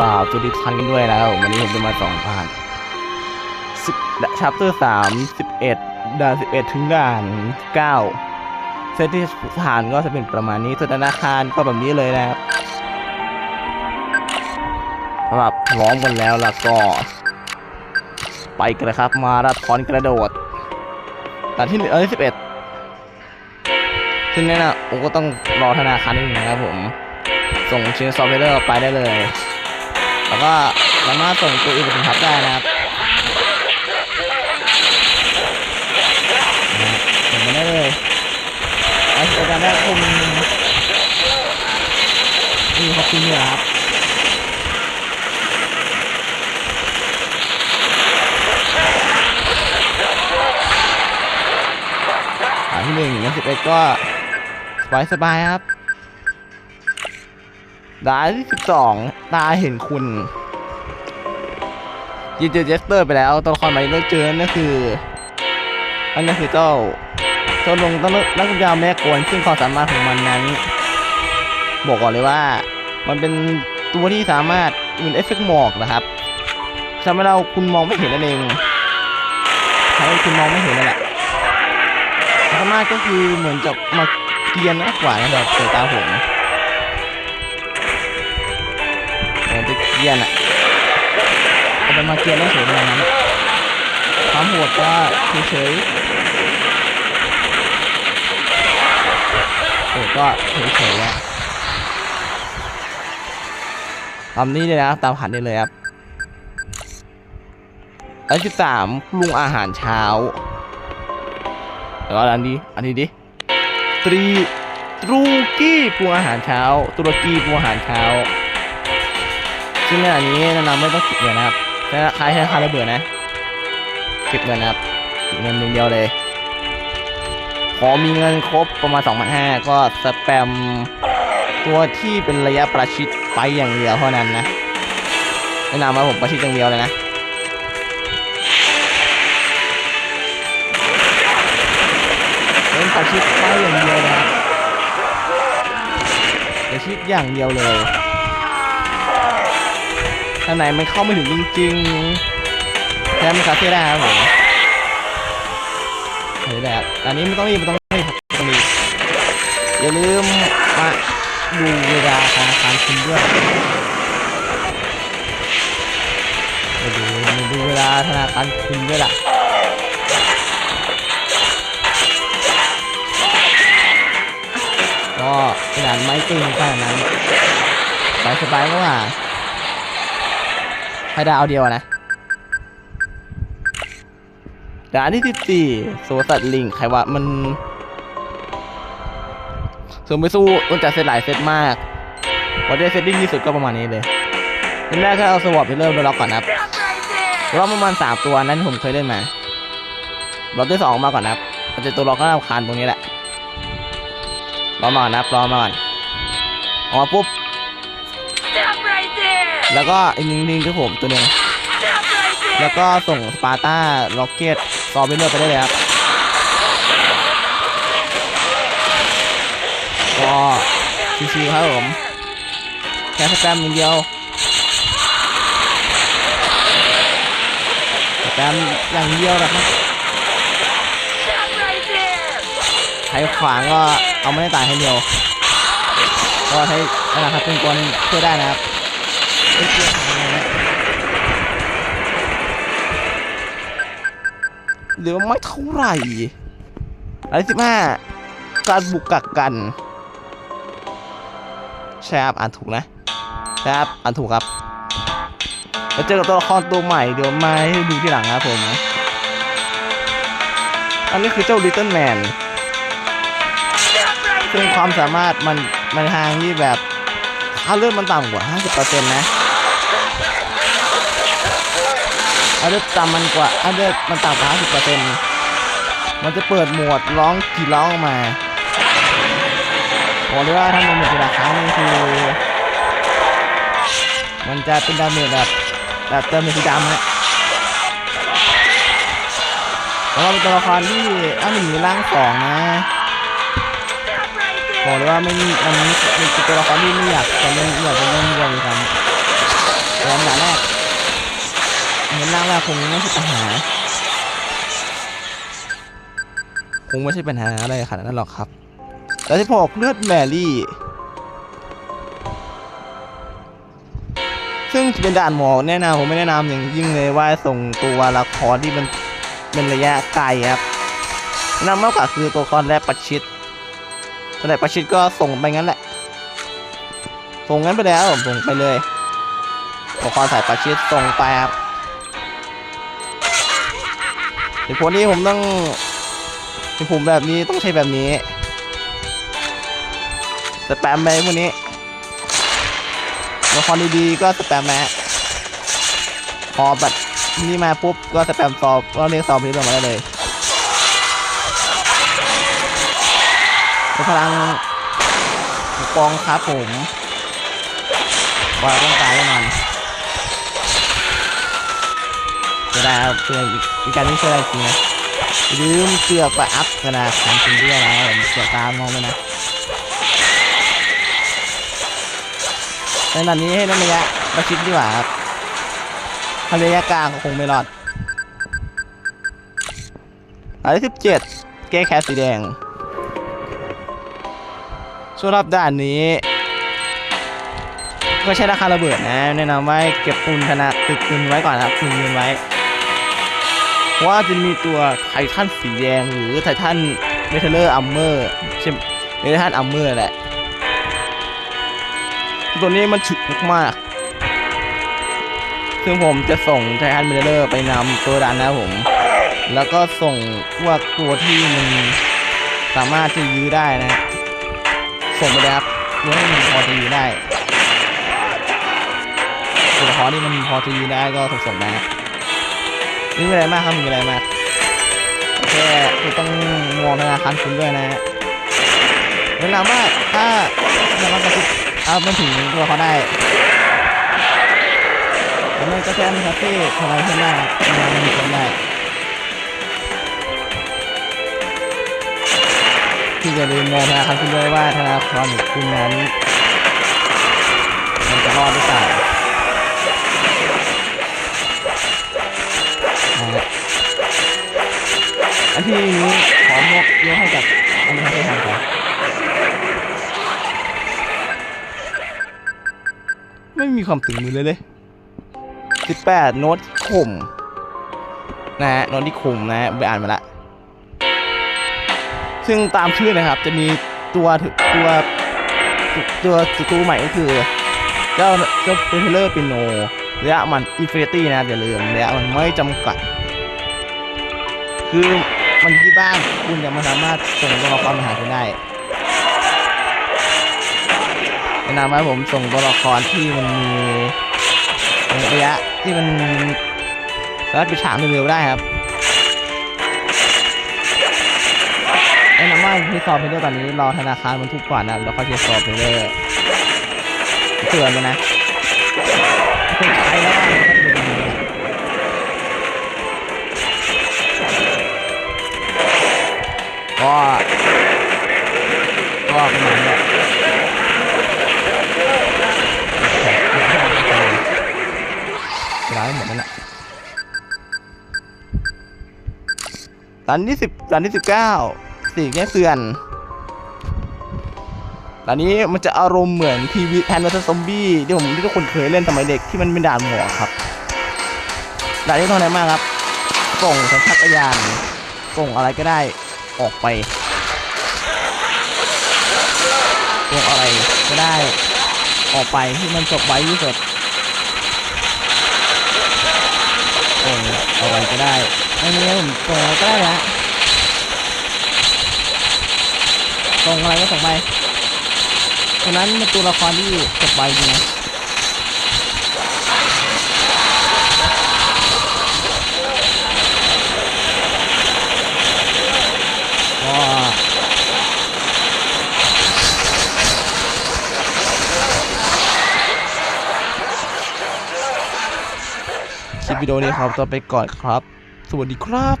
ราวัสดีทุกท่านกันด้วยนะครับวันนี้ผมจะมาสอนผ่านสิบชัปเตอร์สามสิบเอ็ดด่านสิบเอ็ดถึงด่านเก้าเซตที่ฐานก็จะเป็นประมาณนี้ส่วนธนาคารก็แบบนี้เลยนะครับสำหรับพร้อมกันแล้วแล้วก็ ไปกันเลยครับ มาราธอนกระโดดด่านที่เอ้ยสิบเอ็ดซึ่งเนี่ยนะผมก็ต้องรอธนาคารนิดนึงนะครับผม ส่งชิ้นซอฟต์แวร์ไปได้เลย แล้วก็สามารถส่งตัวอื่นไปถึงทับได้นะครับนะส่งไปได้เลยไอ้ตัวการแรกคงนี่ขอบคุณเนี่ยครับอันที่หนึ่งอันสิบเอ็ดก็สบายสบายครับด่านที่12 ตาเห็นคุณยินเจอเจสเตอร์ไปแล้วตัวละครใหม่ที่เราเจอนั่นคืออันนั้นคือเจ้าเจ้าลงต้องนักยาวแม่กวนซึ่งความสามารถของมันนั้น บอกก่อนเลยว่า มันเป็นตัวที่สามารถอื่นเอฟเฟกต์หมอกนะครับทำให้เราคุณมองไม่เห็นนั่นเองทำให้คุณมองไม่เห็นนั่นแหละความสามารถก็คือเหมือนจะมาเกียนมากกว่านะครับสายตาผม มันจะเกียนอะเอาไปมาเกียนแล้วเฉยๆแบบนั้นความโหดก็เฉยๆโหดก็เฉยๆอะตามนี้เลยนะตามหันได้เลยครับอันที่สามปรุงอาหารเช้าแล้วอันนี้อันนี้ดิตรีตรูกี้ปรุงอาหารเช้าตุรกีปรุงอาหารเช้า ซึ่งในอันนี้แนะนำไม่ต้องเก็บเงินนะครับถ้าใครใช้คาราเบื่อนะเก็บเงินนะครับเงินอย่งเดียวเลยพอมีเงินครบประมาณ2,500ก็สแปมตัวที่เป็นระยะประชิดไปอย่างเดียวเท่านั้นนะแนะนำว่าผมประชิดอย่างเดียวเลยนะเป็นประชิดไปอย่างเดียวนะประชิดอย่างเดียวเลย ข้างในมันเข้าไม่ถึงจริงๆแค่มันคาเฟ่ได้ครับผมเฮ้ยแบบอันนี้ไม่ต้องรีบไม่ต้องรีบครับต้องรีบอย่าลืมมาดูเวลาธนาคารคุณด้วยมาดูมาดูเวลาธนาคารคุณด้วยล่ะก็ขนาดไม่ตึงขนาดนั้นสบายๆก็ว่า ให้ดาวเดียวอะนะด่านที่สิบสี่โซสัตลิงใครว่ามันส่วนไปสู้มันจะเซตหลายเซตมากพอได้เซตดิ้งที่สุดก็ประมาณนี้เลยเริ่มแรกก็เอาสวอปไปเริ่มโดนล็อกก่อนนะครับรอบประมาณสามตัวนั้นผมเคยเล่นมารอบที่สองมาก่อนนะครับมันจะตัวล็อกก็รำคาญตรงนี้แหละรอมาก่อนนะครับรอมาก่อนออกมาปุ๊บ แล้วก็อีกหนึ่งหนึ่งคือผมตัวหนึ่งแล้วก็ส่งสปาร์ต้าล็อกเก็ตซอมเบเนอร์ไปได้เลยครับก็ชิวๆครับผมแค่สแปมอย่างเดียวสแปมอย่างเดียวนะครับใครขวางก็เอาไม่ได้ตายให้เดียว ก็ให้นั่นแหละครับเป็นตัวหนึงช่วยได้นะครับ เชื่อทำไงนะเหลือไม่เท่าไหร่อันที่สิบห้าการบุกกักกันใช่ครับอ่านถูกนะใช่ครับอ่านถูกครับแล้วเจอกับตัวละครตัวใหม่เดี๋ยวมาให้ดูที่หลังนะครับผม อันนี้คือเจ้า Little Man Stop right ซึ่งความสามารถมันมันทางที่แบบถ้าเลือดมันต่ำกว่า 50%นะ ถ้าเลือดต่ำมันกว่าถ้าเลือดมันต่ำกว่า50%มันจะเปิดโหมดร้องกรีดร้องออกมาบอกเลยว่าถ้ามันหมดเวลาครั้งนึงคือมันจะเป็นดาเมจแบบแบบเติมเป็นสีดำฮะแล้วก็เป็นตัวละครที่อ้าหนึ่งในร่างสองนะบอกเลยว่าไม่มีอันนี้เป็นตัวละครที่ไม่อยากจะเล่นไม่อยากจะเล่นด้วยซ้ำลำดับแรก เงินล่างแรกคงไม่ใช่ปัญหา คงไม่ใช่ปัญหาอะไรขนาดนั้นหรอกครับ แล้วที่พอกเลือดแมรี่ ซึ่งเป็นด่านหมอแนะนำผมไม่แนะนำอย่างยิ่งเลยว่าส่งตัวละครที่มันเป็นระยะไกลครับแนะนำมากกว่าคือตัวละครแรกประชิดแต่ประชิดก็ส่งไปงั้นแหละ ส่งงั้นไปแล้วผมส่งไปเลยตัวละครสายประชิดส่งไปครับ เหตุผลนี้ผมต้องเหตุผมแบบนี้ต้องใช้แบบนี้สแปมไปพวกนี้ละครดีๆก็สแปมแมะพอแบบนี่มาปุ๊บก็สแปมสอบก็เรียกสอบนี้ลงมาได้เลยพลังกองครับผมว่าต้องตายแน่นอน ดาเพื่อนอีกการนี้ช่วยได้จริงนะอย่าลืมเสือกไปอัพธนาคารคุณด้วยนะผมเสือตามมองไปนะในตอนนี้ให้น้ำระยะประชิดดีกว่าครับถ้าระยะกลางก็คงไม่รอดอันที่สิบเจ็ดแก้แคสสีแดงสำหรับด่านนี้ ก็ใช้ราคาระเบิดนะแนะนำว่าเก็บปุนธนาตึกเงินไว้ก่อนครับตึกเงินไว้ ว่าจะมีตัวไททันสีแดงหรือไททันเมทัลเลอร์อัมเมอร์ใช่เมทัลอัมเมอร์แหละ ตัวนี้มันฉึกมากซึ่งผมจะส่งไททันเมเลอร์ไปนำตัวดันนะผม แล้วก็ส่งพวกตัวที่มันสามารถที่ยื้อได้นะ ส่งไปเลยครับเพื่อให้มันพอจะยื้อได้ตัวละครที่มันพอจะยื้อได้ก็ส่งส่งๆนะ ม่มีอะไรมากครับมีอะไรมากแค่คือต้องมองธนาคารคุณด้วยนะฮะแนะนำว่าถ้าธนาคารคุณเอามันถึงตัวเขาได้แล้วมันก็แค่มีคาเฟ่ทำอะไรขึ้นได้มันมีคนได้ที่จะลืมมองธนาคารคุณด้วยว่าธนาคารของคุณนั้นมันจะรอดหรือเปล่า อันที่นี้ขอมกยกให้กับอันนี้ให้ทางก่อไม่มีความตึงมือเลยเลย18โน้ตคมนะฮะโน้ตที่คมนะฮะไปอ่านมาละซึ่งตามชื่อนะครับ จะมีตัวตัวตัวสกูใหม่ก็คือเจ้าเจ้าเป็นเลอร์ปิโนระยะมันอินฟินิตี้นะอย่าลืมระยะมันไม่จำกัด คือ มันที่บ้านคุณจะมาสามารถส่งตัวละครมาหาคุณได้แนะนำให้ผมส่งตัวละครที่มันมีระยะที่มันสามารถไปฉากเร็วๆได้ครับแนะนำว่าที่สอบเพลเดอร์ตอนนี้รอธนาคารมันทุกก่อนนะครับแล้วค่อยที่สอบเพลเดอร์เตือนเลยนะเป็นใครแล้ว ก็ประมาณนี้ร้ายหมดนั่นะตอนที่สิบตอนที่สิบเก้าสี่แง่เตือนตอนนี้มันจะอารมณ์เหมือนทีวีแพนวัตซอมบี้ที่ผมที่ทุกคนเคยเล่นสมัยเด็กที่มันเป็นด่านหมอครับด่านนี้เท่าไหร่มากครับส่งสัญชาตญาณส่งอะไรก็ได้ออกไป งอะไรก็ได้ออกไปที่มันจบไว้ที่สุดส่งอะไรก็ได้อันนี้ผมส่งอะไรก็ได้ละตรงอะไรก็ส่งไปฉะนั้นเป็นตัวละครที่จบไปจริงนะ วิดีโอนี้ครับต่อไปก่อนครับ สวัสดีครับ